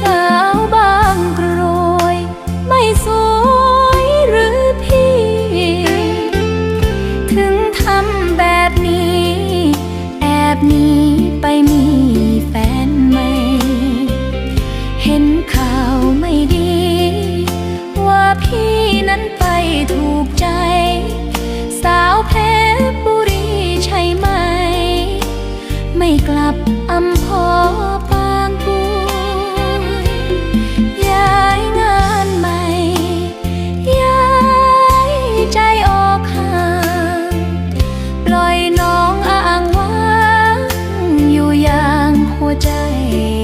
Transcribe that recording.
สาวบางกรยไม่สวยหรือพี่ ถึงทำแบบนี้ แอบหนีไปมีแฟนใหม่ เห็นข่าวไม่ดี ว่าพี่นั้นไปถูกใจ สาวเพชรบุรีใช่ไหม ไม่กลับอำเภอ ใจ